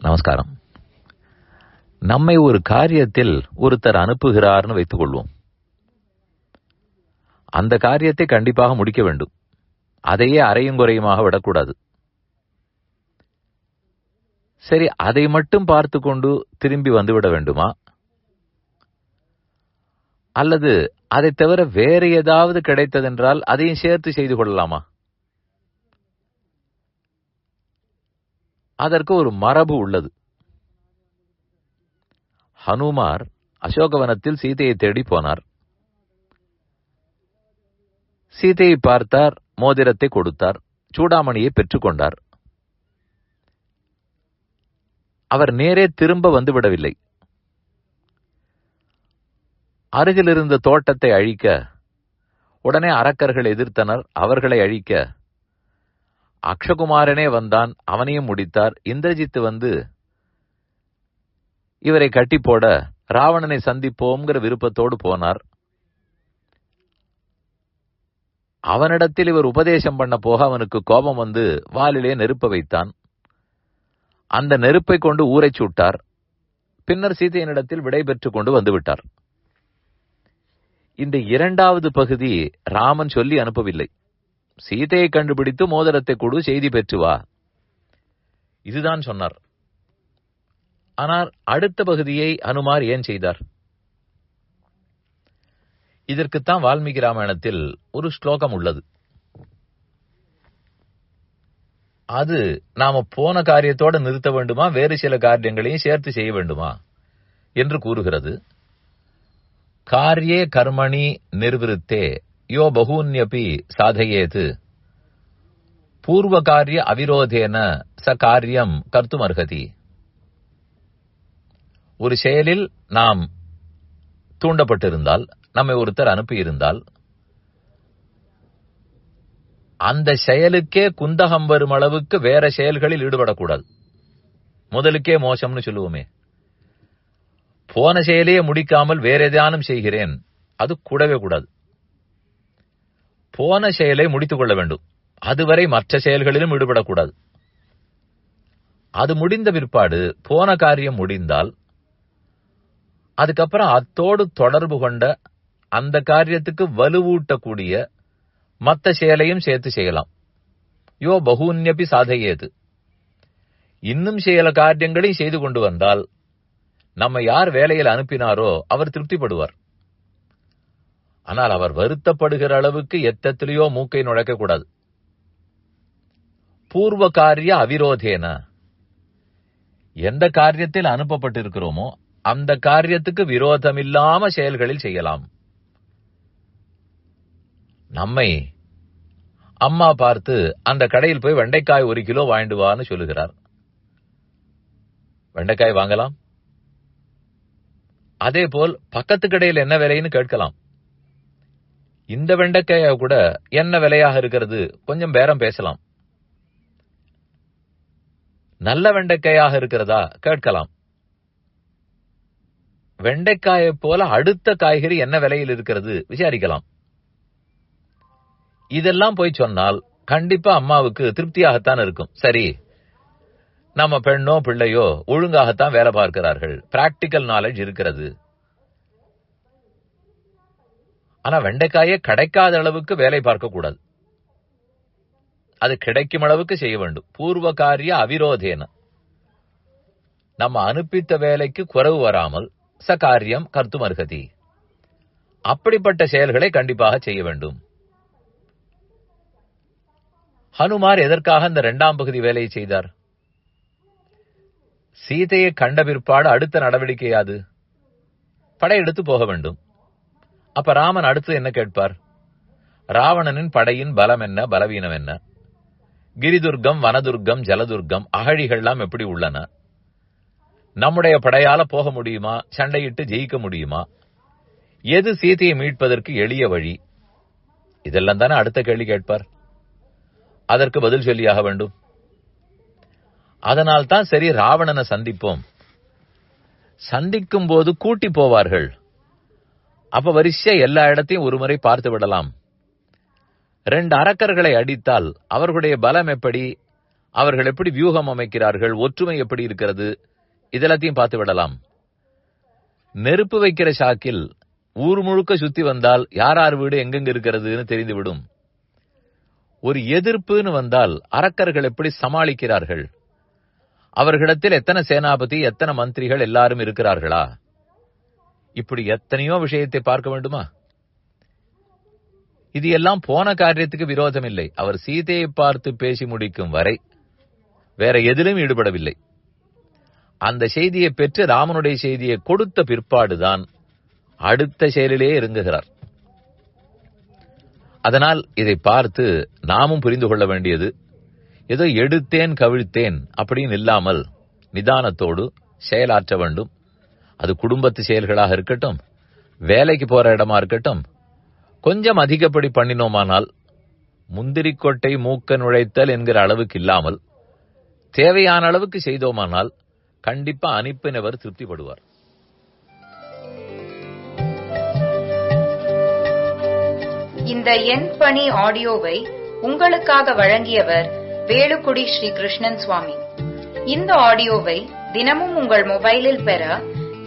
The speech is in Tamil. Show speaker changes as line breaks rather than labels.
நமஸ்காரம். நம்மை ஒரு காரியத்தில் ஒருத்தர் அனுப்புகிறார்னு வைத்துக் கொள்வோம் அந்த காரியத்தை கண்டிப்பாக முடிக்க வேண்டும். அதையே அரையும் குறையுமாக விடக்கூடாது. சரி அதை மட்டும் பார்த்து கொண்டு திரும்பி வந்துவிட வேண்டுமா? அல்லது அதை தவிர வேறு ஏதாவது கிடைத்ததென்றால் அதையும் சேர்த்து செய்து கொள்ளலாமா? அதற்கு ஒரு மரபு உள்ளது. ஹனுமார் அசோகவனத்தில் சீதையை தேடி போனார். சீதையை பார்த்தார் மோதிரத்தை கொடுத்தார் சூடாமணியை பெற்றுக்கொண்டார் அவர் நேரே திரும்ப வந்துவிடவில்லை அருகிலிருந்த தோட்டத்தை அழிக்க உடனே அரக்கர்கள் எதிர்த்தனர் அவர்களை அழிக்க அக்ஷகுமாரனே வந்தான் அவனையும் முடித்தார். இந்திரஜித் வந்து இவரை கட்டி போட ராவணனை சந்திப்போம்ங்கிற விருப்பத்தோடு போனார். அவனிடத்தில் இவர் உபதேசம் பண்ண போக அவனுக்கு கோபம் வந்து வாலிலே நெருப்ப வைத்தான். அந்த நெருப்பை கொண்டு ஊரை சுட்டார். பின்னர் சீதையனிடத்தில் விடை பெற்று கொண்டு வந்துவிட்டார். இந்த இரண்டாவது பகுதி ராமன் சொல்லி அனுப்பவில்லை. சீதையை கண்டுபிடித்து மோதிரத்தை கொடு செய்தி பெற்று வா. இதுதான் சொன்னார். ஆனால் அடுத்த பகுதியை அனுமார் ஏன் செய்தார்? இதற்குத்தான் வால்மீகி ராமாயணத்தில் ஒரு ஸ்லோகம் உள்ளது. அது நாம போன காரியத்தோட நிறுத்த வேண்டுமா வேறு சில காரியங்களையும் சேர்த்து செய்ய வேண்டுமா என்று கூறுகிறது. காரியே கர்மணி நிர்விருத்தே யோ பகூன்யபி சாதையேது பூர்வ காரிய அவிரோதேன ச காரியம் கர்த்துமர்ஹதி ஒரு செயலில் நாம் தூண்டப்பட்டிருந்தால் நம்மை ஒருத்தர் அனுப்பியிருந்தால் அந்த செயலுக்கே குந்தகம் வரும் அளவுக்கு வேற செயல்களில் ஈடுபடக்கூடாது. முதலுக்கே மோசம்னு சொல்லுவோமே. போன செயலையே முடிக்காமல் வேற எதானும் செய்கிறேன் அது கூடவே கூடாது. போன செயலை முடித்துக் கொள்ள வேண்டும். அதுவரை மற்ற செயல்களிலும் ஈடுபடக்கூடாது. அது முடிந்த பிற்பாடு போன காரியம் முடிந்தால் அதுக்கப்புறம் அத்தோடு தொடர்பு கொண்ட அந்த காரியத்துக்கு வலுவூட்டக்கூடிய மற்ற செயலையும் சேர்த்து செய்யலாம். யோ பகூன்யபி சாதையேது இன்னும் செயல காரியங்களையும் செய்து கொண்டு வந்தால் நம்ம யார் வேலையில் அனுப்பினாரோ அவர் திருப்திப்படுவார். ஆனால் அவர் வருத்தப்படுகிற அளவுக்கு எத்தத்திலேயோ மூக்கை நுழைக்க கூடாது பூர்வ காரிய அவிரோதேன. எந்த காரியத்தில் அனுப்பப்பட்டிருக்கிறோமோ அந்த காரியத்துக்கு விரோதமில்லாம செயல்களில் செய்யலாம். நம்மை அம்மா பார்த்து அந்த கடையில் போய் வெண்டைக்காய் ஒரு கிலோ வாங்கிட்டு வான்னு சொல்லுகிறார். வெண்டைக்காய் வாங்கலாம். அதே போல் பக்கத்து கடையில் என்ன விலைன்னு கேட்கலாம். இந்த வெண்டைக்காய கூட என்ன விலையாக இருக்கிறது? கொஞ்சம் பேரம் பேசலாம். நல்ல வெண்டைக்காயாக இருக்கிறதா? கேட்கலாம். வெண்டைக்காயை போல அடுத்த காய்கறி என்ன விலையில் இருக்கிறது? விசாரிக்கலாம். இதெல்லாம் போய் சொன்னால் கண்டிப்பா அம்மாவுக்கு திருப்தியாகத்தான் இருக்கும். சரி. நம்ம பெண்ணோ பிள்ளையோ ஒழுங்காகத்தான் வேலை பார்க்கிறார்கள். பிராக்டிக்கல் நாலேஜ் இருக்கிறது. ஆனா வெண்டைக்காயே கிடைக்காத அளவுக்கு வேலை பார்க்க கூடாது அது கிடைக்கும் அளவுக்கு செய்ய வேண்டும். பூர்வ காரிய அவிரோதேன. நம்ம அனுப்பித்த வேலைக்கு குறைவு வராமல் ச காரியம் கர்த்தும் அப்படிப்பட்ட செயல்களை கண்டிப்பாக செய்ய வேண்டும். ஹனுமார் எதற்காக இந்த இரண்டாம் பகுதி வேலையை செய்தார்? சீதையை கண்ட பிற்பாடு அடுத்த நடவடிக்கையாது படையெடுத்து போக வேண்டும். அப்ப ராமன் அடுத்து என்ன கேட்பார்? ராவணனின் படையின் பலம் என்ன பலவீனம் என்ன? கிரிதுர்க்கம் வனதுர்க்கம் ஜலதுர்க்கம் அகழிகள்லாம் எப்படி உள்ளன? நம்முடைய படையால போக முடியுமா? சண்டையிட்டு ஜெயிக்க முடியுமா? எது சீதையை மீட்பதற்கு எளிய வழி? இதெல்லாம் தானே அடுத்த கேள்வி கேட்பார். அதற்கு பதில் சொல்லியாக வேண்டும். அதனால் தான் சரி ராவணனை சந்திப்போம். சந்திக்கும் போது கூட்டி போவார்கள். அப்ப வரிசையா எல்லா இடத்தையும் ஒரு முறை பார்த்து விடலாம். ரெண்டு அரக்கர்களை அடித்தால் அவர்களுடைய பலம் எப்படி? அவர்கள் எப்படி வியூகம் அமைக்கிறார்கள்? ஒற்றுமை எப்படி இருக்கிறது? இதெல்லாத்தையும் பார்த்து விடலாம். நெருப்பு வைக்கிற சாக்கில் ஊர் முழுக்க சுத்தி வந்தால் யார் யார் வீடு எங்கெங்க இருக்கிறதுன்னு தெரிந்துவிடும். ஒரு எதிர்ப்புன்னு வந்தால் அரக்கர்கள் எப்படி சமாளிக்கிறார்கள்? அவர்களிடத்தில் எத்தனை சேனாபதி எத்தனை மந்திரிகள் எல்லாரும் இருக்கிறார்களா? இப்படி எத்தனையோ விஷயத்தை பார்க்க வேண்டுமா? இது எல்லாம் போன காரியத்துக்கு விரோதம் இல்லை அவர் சீதையை பார்த்து பேசி முடிக்கும் வரை வேற எதிலும் ஈடுபடவில்லை. அந்த செய்தியை பெற்று ராமனுடைய செய்தியை கொடுத்த பிற்பாடுதான் அடுத்த செயலிலே இறங்குகிறார். அதனால் இதை பார்த்து நாமும் புரிந்து கொள்ள வேண்டியது ஏதோ எடுத்தேன் கவிழ்த்தேன் அப்படின்னு இல்லாமல் நிதானத்தோடு செயலாற்ற வேண்டும். அது குடும்பத்து செயல்களாக இருக்கட்டும் வேலைக்கு போற இடமா இருக்கட்டும் கொஞ்சம் அதிகப்படி பண்ணினோமானால் முந்திரிக்கொட்டை மூக்க நுழைத்தல் என்கிற அளவுக்கு இல்லாமல் தேவையான அளவுக்கு செய்தோமானால் கண்டிப்பா அனுப்பினவர் திருப்திப்படுவார்.
இந்த எண் பணி ஆடியோவை உங்களுக்காக வழங்கியவர் வேலுக்குடி ஸ்ரீ கிருஷ்ணன் சுவாமி. இந்த ஆடியோவை தினமும் உங்கள் மொபைலில் பெற